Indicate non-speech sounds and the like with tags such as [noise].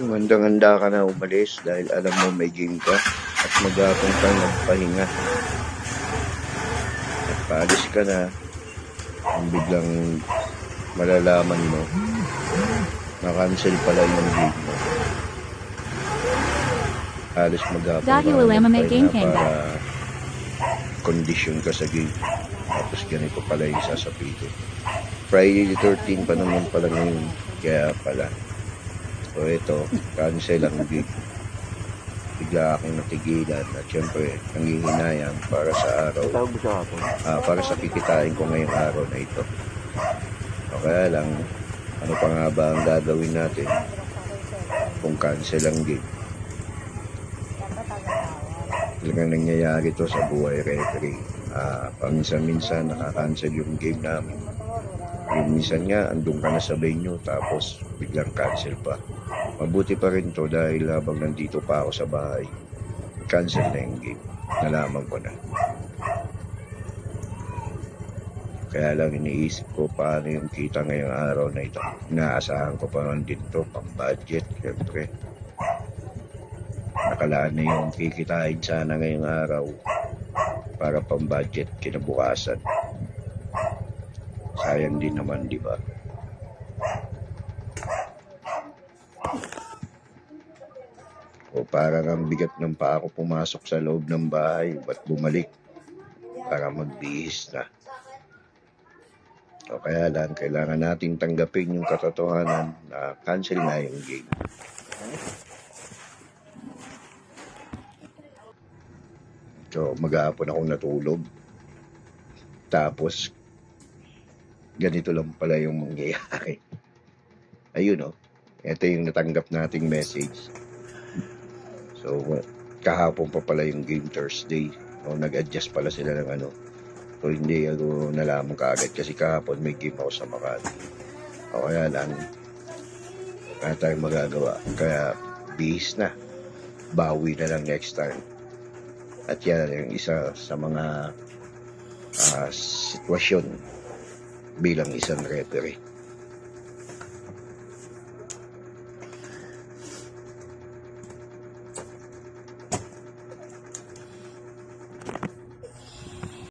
Yung handang-handa ka na umalis dahil alam mo may game ka at maghapon kang nagpahinga. At paalis ka na, ang biglang malalaman mo, na-cancel pala yung game mo. Alis maghapon ka game ka. para condition ka sa game. Tapos ganito pala yung sasabihin. Friday the 13 pa naman pala ngayon. Kaya pala. So ito, cancel ang gig. Bigla akong natigilan at syempre nangihinayang para sa araw, ah, para sa kikitain ko ngayong araw na ito. O kaya lang, ano pa nga ba ang gagawin natin kung cancel ang gig? Talagang nangyayari to sa buhay referee. Ah, paminsan-minsan nakakancel yung game namin. Yung minsan nga, andun ka na sa venue tapos biglang cancel pa. Mabuti pa rin to dahil habang nandito pa ako sa bahay, cancel na yung game. Nalaman ko na. Kaya lang iniisip ko paano yung kita ngayong araw na ito. Inaasahan ko pa man din to, pang budget, syempre. Nakalaan na yung kikitain sana ngayong araw para pang budget kinabukasan. Sayang din naman, di ba? O parang ang bigat ng paa ko pumasok sa loob ng bahay, ba't bumalik? Para magbihis na. O kaya lang, kailangan nating tanggapin yung katotohanan na cancel na yung game. So, maghapon akong natulog. Tapos, ganito lang pala yung mangyayari. [laughs] Ayun o. Ito yung natanggap nating message. So, kahapon pa pala yung game Thursday. O, nag-adjust pala sila ng ano. So, hindi ako nalaman kaagad kasi kahapon may game ako sa Makati. O kaya lang, wala tayong magagawa. Kaya, bihis na. Bawi na lang next time. At yan yung isa sa mga ah, sitwasyon bilang isang referee.